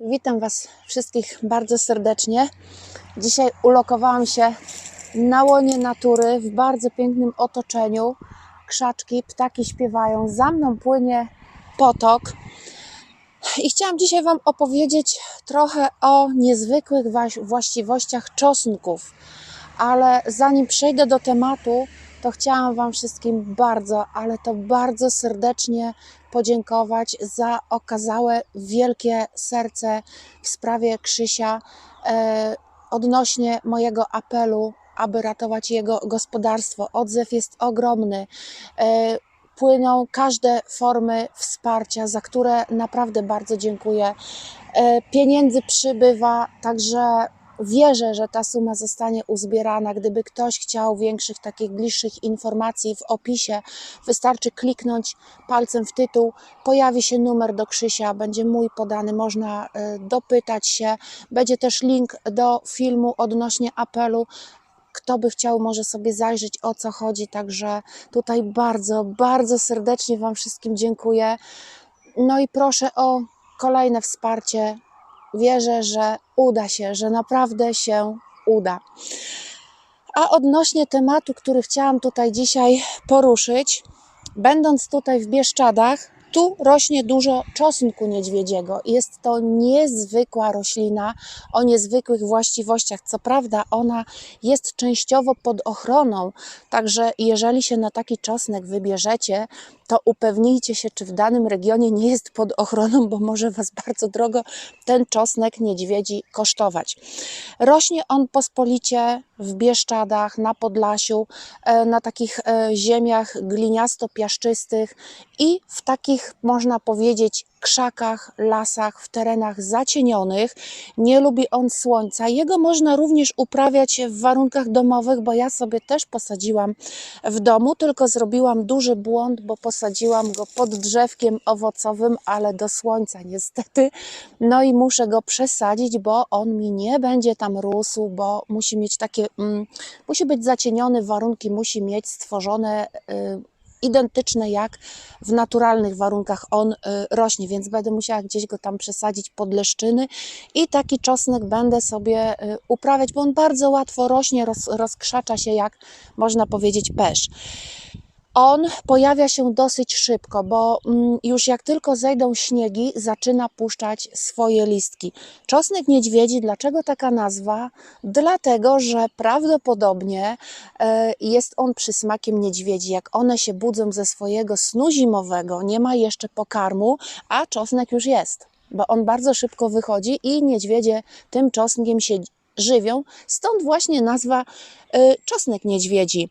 Witam Was wszystkich bardzo serdecznie. Dzisiaj ulokowałam się na łonie natury, w bardzo pięknym otoczeniu. Krzaczki, ptaki śpiewają, za mną płynie potok. I chciałam dzisiaj Wam opowiedzieć trochę o niezwykłych właściwościach czosnków. Ale zanim przejdę do tematu, to chciałam Wam wszystkim bardzo, ale to bardzo serdecznie podziękować za okazałe wielkie serce w sprawie Krzysia e, odnośnie mojego apelu, aby ratować jego gospodarstwo. Odzew jest ogromny. E, płyną każde formy wsparcia, za które naprawdę bardzo dziękuję. E, pieniędzy przybywa, także wierzę, że ta suma zostanie uzbierana. Gdyby ktoś chciał większych, takich bliższych informacji w opisie, wystarczy kliknąć palcem w tytuł, pojawi się numer do Krzysia, będzie mój podany, można e, dopytać się. Będzie też link do filmu odnośnie apelu. Kto by chciał, może sobie zajrzeć o co chodzi. Także tutaj bardzo, bardzo serdecznie Wam wszystkim dziękuję. No i proszę o kolejne wsparcie. Wierzę, że uda się, że naprawdę się uda. A odnośnie tematu, który chciałam tutaj dzisiaj poruszyć, będąc tutaj w Bieszczadach, tu rośnie dużo czosnku niedźwiedziego. Jest to niezwykła roślina o niezwykłych właściwościach. Co prawda, ona jest częściowo pod ochroną, także jeżeli się na taki czosnek wybierzecie, to upewnijcie się, czy w danym regionie nie jest pod ochroną, bo może Was bardzo drogo ten czosnek niedźwiedzi kosztować. Rośnie on pospolicie w Bieszczadach, na Podlasiu, e, na takich e, ziemiach gliniasto-piaszczystych i w takich, można powiedzieć, krzakach, lasach, w terenach zacienionych. Nie lubi on słońca. Jego można również uprawiać w warunkach domowych, bo ja sobie też posadziłam w domu, tylko zrobiłam duży błąd, bo posadziłam go pod drzewkiem owocowym, ale do słońca niestety. No i muszę go przesadzić, bo on mi nie będzie tam rósł, bo musi mieć takie, mm, musi być zacieniony, warunki musi mieć stworzone. y, identyczne jak w naturalnych warunkach on y, rośnie, więc będę musiała gdzieś go tam przesadzić pod leszczyny i taki czosnek będę sobie y, uprawiać, bo on bardzo łatwo rośnie, roz, rozkrzacza się jak można powiedzieć pesz. On pojawia się dosyć szybko, bo mm, już jak tylko zejdą śniegi, zaczyna puszczać swoje listki. Czosnek niedźwiedzi, dlaczego taka nazwa? Dlatego, że prawdopodobnie e, jest on przysmakiem niedźwiedzi. Jak one się budzą ze swojego snu zimowego, nie ma jeszcze pokarmu, a czosnek już jest, bo on bardzo szybko wychodzi i niedźwiedzie tym czosnkiem się żywią. Stąd właśnie nazwa e, czosnek niedźwiedzi.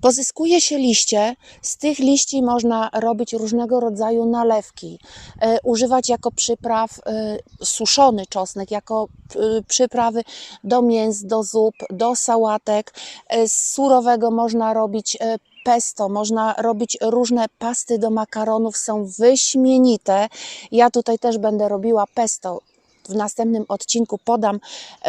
Pozyskuje się liście, z tych liści można robić różnego rodzaju nalewki, e, używać jako przypraw e, suszony czosnek, jako e, przyprawy do mięs, do zup, do sałatek. Z surowego można robić pesto, można robić różne pasty do makaronów, są wyśmienite. Ja tutaj też będę robiła pesto w następnym odcinku podam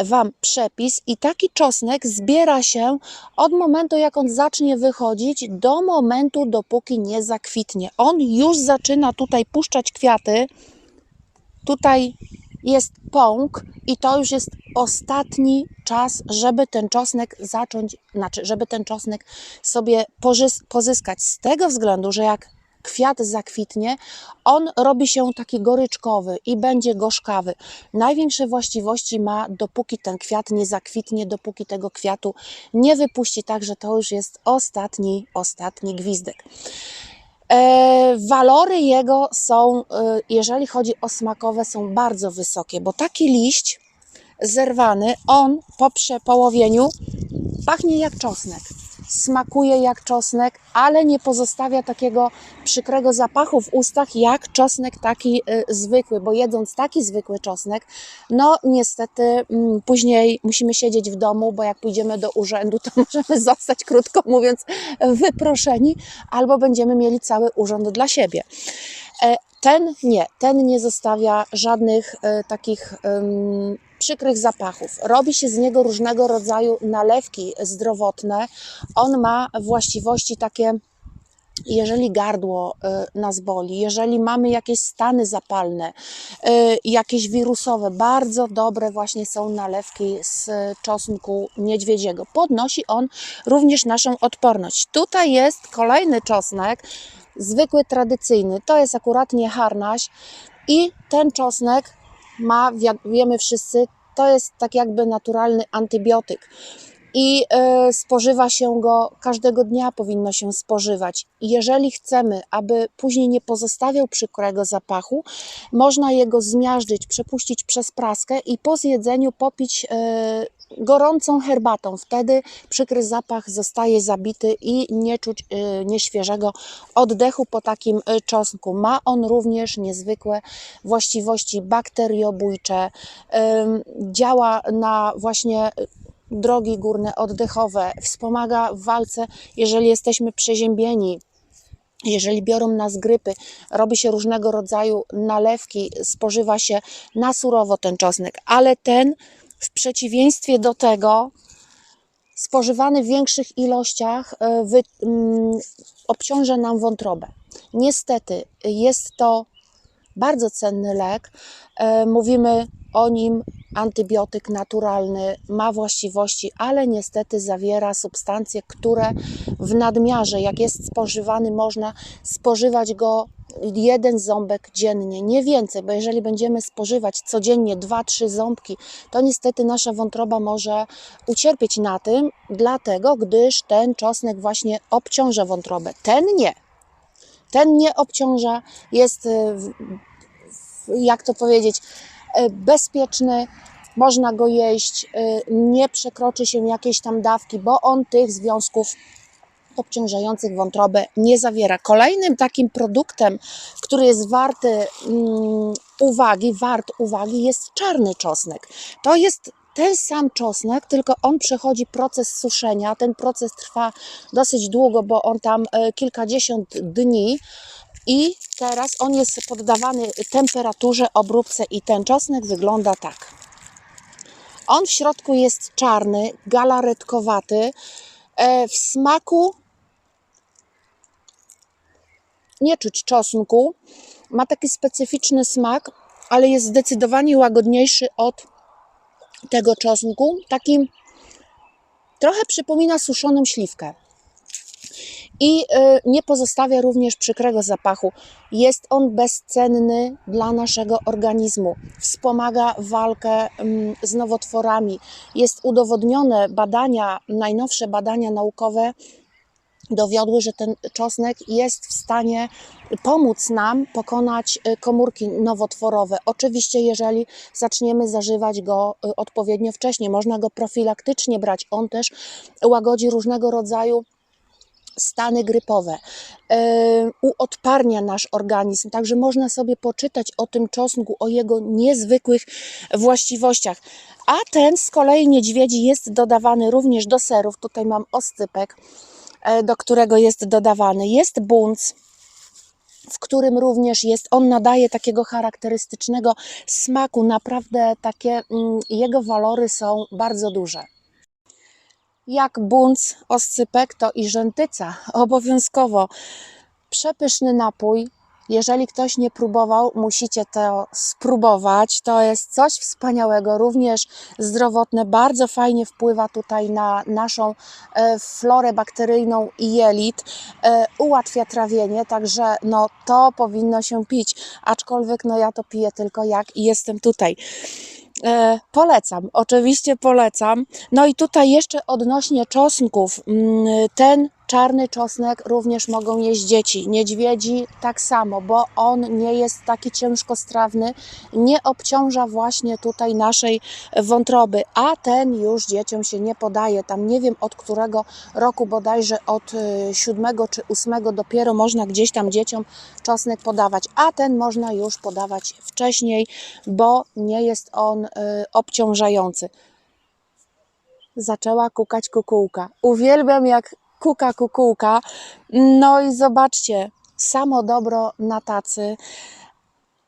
Wam przepis i taki czosnek zbiera się od momentu, jak on zacznie wychodzić, do momentu, dopóki nie zakwitnie. On już zaczyna tutaj puszczać kwiaty. Tutaj jest pąk i to już jest ostatni czas, żeby ten czosnek zacząć, znaczy, żeby ten czosnek sobie pozyskać. Z tego względu, że jak kwiat zakwitnie, on robi się taki goryczkowy i będzie gorzkawy. Największe właściwości ma, dopóki ten kwiat nie zakwitnie, dopóki tego kwiatu nie wypuści, także to już jest ostatni, ostatni gwizdek. E, walory jego są, e, jeżeli chodzi o smakowe, są bardzo wysokie, bo taki liść zerwany, on po przepołowieniu pachnie jak czosnek. Smakuje jak czosnek, ale nie pozostawia takiego przykrego zapachu w ustach jak czosnek taki y, zwykły, bo jedząc taki zwykły czosnek, no niestety mm, później musimy siedzieć w domu, bo jak pójdziemy do urzędu, to możemy zostać, krótko mówiąc, wyproszeni, albo będziemy mieli cały urząd dla siebie. E, Ten nie, ten nie zostawia żadnych e, takich przykrych zapachów. Robi się z niego różnego rodzaju nalewki zdrowotne. On ma właściwości takie jeżeli gardło y, nas boli, jeżeli mamy jakieś stany zapalne, y, jakieś wirusowe, bardzo dobre właśnie są nalewki z czosnku niedźwiedziego. Podnosi on również naszą odporność. Tutaj jest kolejny czosnek, zwykły, tradycyjny. To jest akurat nie harnaś i ten czosnek ma, wi- wiemy wszyscy, to jest tak jakby naturalny antybiotyk i e, spożywa się go każdego dnia, powinno się spożywać. Jeżeli chcemy, aby później nie pozostawiał przykrego zapachu, można jego zmiażdżyć, przepuścić przez praskę i po zjedzeniu popić e, gorącą herbatą. Wtedy przykry zapach zostaje zabity i nie czuć e, nieświeżego oddechu po takim e, czosnku. Ma on również niezwykłe właściwości bakteriobójcze, działa na właśnie drogi górne oddechowe, wspomaga w walce, jeżeli jesteśmy przeziębieni. Jeżeli biorą nas grypy, robi się różnego rodzaju nalewki, spożywa się na surowo ten czosnek, ale ten w przeciwieństwie do tego, spożywany w większych ilościach, e, wy, mm, obciąża nam wątrobę. Niestety jest to bardzo cenny lek. E, Mówimy o nim antybiotyk naturalny, ma właściwości, ale niestety zawiera substancje, które w nadmiarze, jak jest spożywany, można spożywać go jeden ząbek dziennie, nie więcej, bo jeżeli będziemy spożywać codziennie 2-3 ząbki, to niestety nasza wątroba może ucierpieć na tym, dlatego gdyż ten czosnek właśnie obciąża wątrobę. Ten nie. Ten nie obciąża, jest w- jak to powiedzieć, bezpieczny, można go jeść, e, nie przekroczy się jakiejś tam dawki, bo on tych związków obciążających wątrobę nie zawiera. Kolejnym takim produktem, który jest warty mm, uwagi, wart uwagi, jest czarny czosnek. To jest ten sam czosnek, tylko on przechodzi proces suszenia. Ten proces trwa dosyć długo, bo on tam e, kilkadziesiąt dni. I teraz on jest poddawany temperaturze, obróbce i ten czosnek wygląda tak. On w środku jest czarny, galaretkowaty. E, W smaku nie czuć czosnku. Ma taki specyficzny smak, ale jest zdecydowanie łagodniejszy od tego czosnku. Taki trochę przypomina suszoną śliwkę. I y, nie pozostawia również przykrego zapachu. Jest on bezcenny dla naszego organizmu. Wspomaga walkę mm, z nowotworami. Jest udowodnione badania, najnowsze badania naukowe dowiodły, że ten czosnek jest w stanie pomóc nam pokonać y, komórki nowotworowe. Oczywiście, jeżeli zaczniemy zażywać go y, odpowiednio wcześnie, można go profilaktycznie brać. On też łagodzi różnego rodzaju stany grypowe, uodparnia nasz organizm, także można sobie poczytać o tym czosnku, o jego niezwykłych właściwościach. A ten z kolei niedźwiedzi jest dodawany również do serów. Tutaj mam oscypek, e, do którego jest dodawany. Jest bunc, w którym również jest, on nadaje takiego charakterystycznego smaku. Naprawdę takie mm, jego walory są bardzo duże. Jak bunc, oscypek, to i rzętyca. Obowiązkowo. Przepyszny napój. Jeżeli ktoś nie próbował, musicie to spróbować. To jest coś wspaniałego, również zdrowotne. Bardzo fajnie wpływa tutaj na naszą e, florę bakteryjną i jelit. E, ułatwia trawienie, także no, to powinno się pić. Aczkolwiek no, ja to piję tylko jak jestem tutaj. E, polecam, oczywiście polecam. No i tutaj jeszcze odnośnie czosnków. Mm, Ten czarny czosnek również mogą jeść dzieci. Niedźwiedzi tak samo, bo on nie jest taki ciężkostrawny, nie obciąża właśnie tutaj naszej wątroby, a ten już dzieciom się nie podaje. Tam nie wiem od którego roku, bodajże od y, siódmego czy ósmego dopiero można gdzieś tam dzieciom czosnek podawać, a ten można już podawać wcześniej, bo nie jest on y, obciążający. Zaczęła kukać kukułka. Uwielbiam jak kuka kukułka. No i zobaczcie, samo dobro na tacy.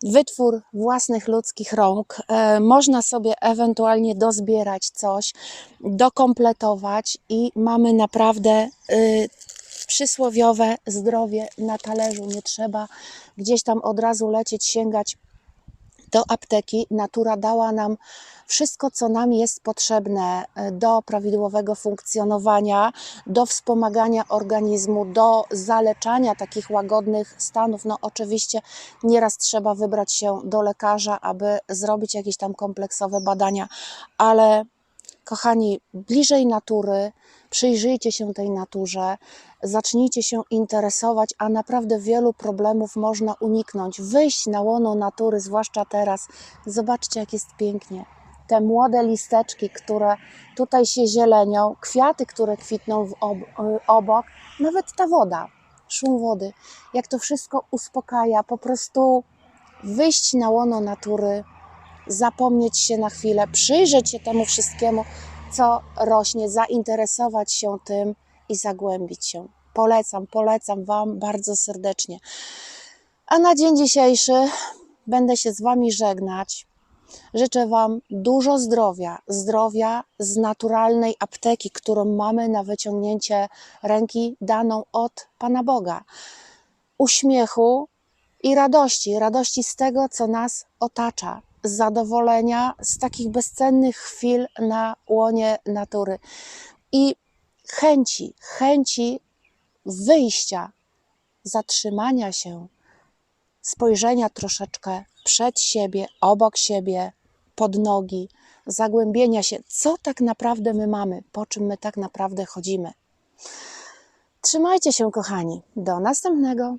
Wytwór własnych ludzkich rąk. E, można sobie ewentualnie dozbierać coś, dokompletować i mamy naprawdę y, przysłowiowe zdrowie na talerzu. Nie trzeba gdzieś tam od razu lecieć, sięgać do apteki. Natura dała nam wszystko, co nam jest potrzebne e, do prawidłowego funkcjonowania, do wspomagania organizmu, do zaleczania takich łagodnych stanów. No, oczywiście, nieraz trzeba wybrać się do lekarza, aby zrobić jakieś tam kompleksowe badania, ale kochani, bliżej natury, przyjrzyjcie się tej naturze, zacznijcie się interesować, a naprawdę wielu problemów można uniknąć. Wyjść na łono natury, zwłaszcza teraz. Zobaczcie, jak jest pięknie. Te młode listeczki, które tutaj się zielenią, kwiaty, które kwitną ob obok, nawet ta woda, szum wody, jak to wszystko uspokaja, po prostu wyjść na łono natury, zapomnieć się na chwilę, przyjrzeć się temu wszystkiemu, co rośnie, zainteresować się tym i zagłębić się. Polecam, polecam Wam bardzo serdecznie. A na dzień dzisiejszy będę się z Wami żegnać. Życzę Wam dużo zdrowia, zdrowia z naturalnej apteki, którą mamy na wyciągnięcie ręki daną od Pana Boga. Uśmiechu i radości, radości z tego, co nas otacza, zadowolenia z takich bezcennych chwil na łonie natury i chęci, chęci wyjścia, zatrzymania się, spojrzenia troszeczkę przed siebie, obok siebie, pod nogi, zagłębienia się, co tak naprawdę my mamy, po czym my tak naprawdę chodzimy. Trzymajcie się, kochani. Do następnego.